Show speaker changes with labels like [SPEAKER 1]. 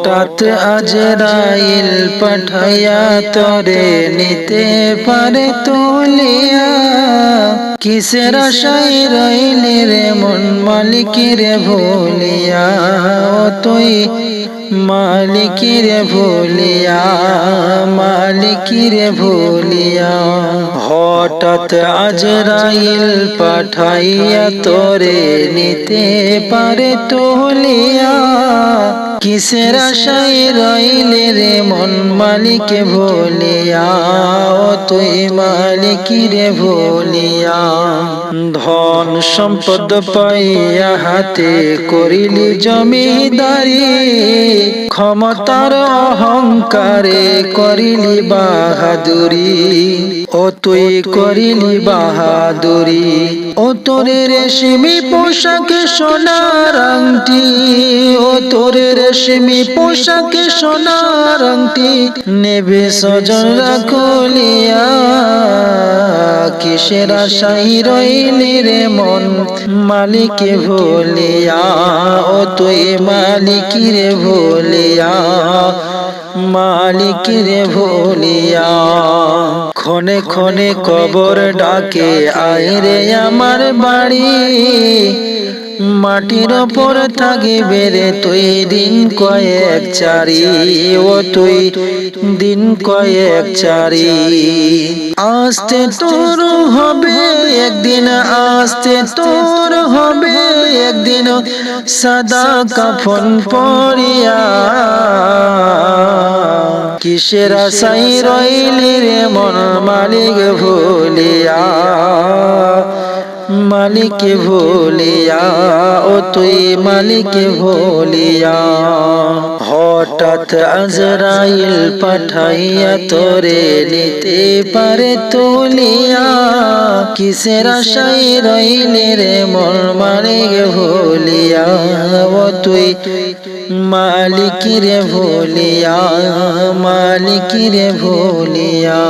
[SPEAKER 1] হঠাৎ আজরাইল পাঠাইয়া তরে নিতে পারে তুলিয়া। কিসের আশায় রইলি রে মন মালিকিরে ভুলিয়া? তুই মালিকিরে ভুলিয়া মালিকিরে ভুলিয়া। হঠাৎ আজরাইল পাঠাইয়া তোরে নিতে পারে তুলিয়া কিসের আশায় রইলে রে মন মালিকে ভুলিয়া? ও তুই মালিকিরে ভুলিয়া। ধন সম্পদ পাইয়া হাতে করিলি জমিদারি। ক্ষমতার অহংকারে করিলি বাহাদুরি। ও তুই করিলি বাহাদুরি। ও তোরে রেশমি পোশাকে সোনার আংটি। ও তোরে রেশমি পোশাকে সোনার আংটি। নেবে সজন রাখলিয়া কিসের আশাই রইলি রে মন? মালিকে ভুলিয়া। ও তুই মালিকিরে ভুলিয়া। মালিকিরে ভুলিয়া। ক্ষণে ক্ষণে কবর ডাকে আয় রে আমার বাড়ি। মাটির ওপর থাকিবে রে তুই দিন কয়েক চারি ও তুই দিন কয়েক চারি। আসতে তোর হবে একদিন আসতে তোর হবে একদিন সাদা কাফন পরিয়া। কিসের সাই রইলি রে মন মালিক ভুলিয়া? মালিক ভুলিয়া ও তুই মালিক ভুলিয়া হঠাৎ আজরাইল পাঠাইয়া তোরে নিতে পারে তুলিয়া, কিসের আশাই রইলে রে মন মালিক ভুলিয়া ও তুই মালিকিরে ভুলিয়া মালিকিরে ভুলিয়া